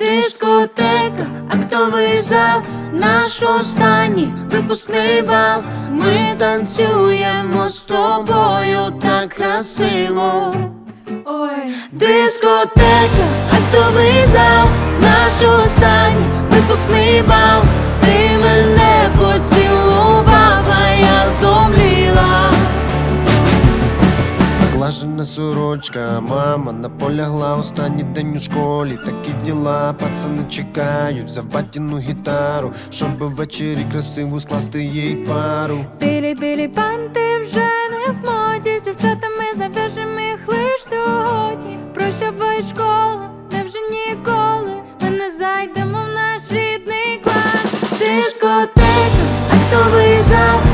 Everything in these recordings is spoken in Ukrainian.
Дискотека, актовий зал, наш останній випускний бал. Ми танцюємо з тобою так красиво. Ой, Дискотека, актовий зал, наш останній випускний бал. Наглажена сорочка, мама наполягла останній день у школі. Такі діла, пацани чекають за батіну гітару, щоб ввечері красиву скласти їй пару. білі білі банти вже не в моді з дівчатами зав'яжемо їх лиш сьогодні. Прощавай школа, невже ніколи ми не зайдемо в наш рідний клас. Дискотека, актовий зал,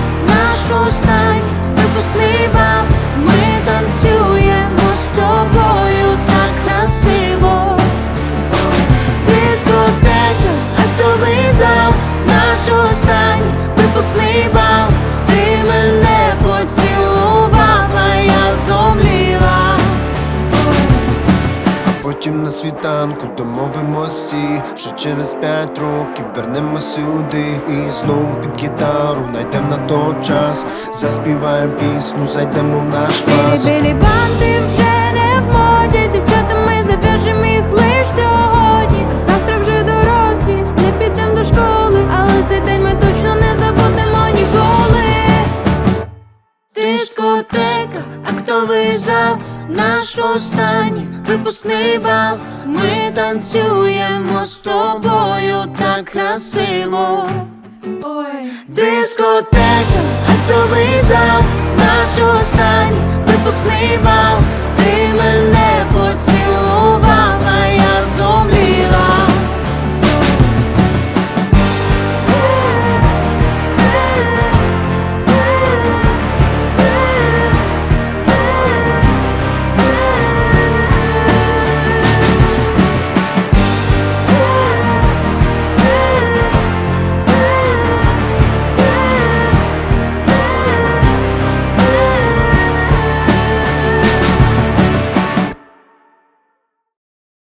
потім на світанку домовимось всі, що через п'ять років вернемо сюди і знову під гітару найдем на той час, заспіваємо пісню, зайдемо в наш клас. Білі банти вже не в моді з дівчатами зав'яжемо їх лиш сьогодні. Завтра вже дорослі, не підемо до школи, але цей день ми точно не забудемо ніколи. Дискотека, актовий зал, наш останній випускний бал. Ми танцюємо з тобою так красиво. Ой, Дискотека, актовий зал, наш останній випускний бал.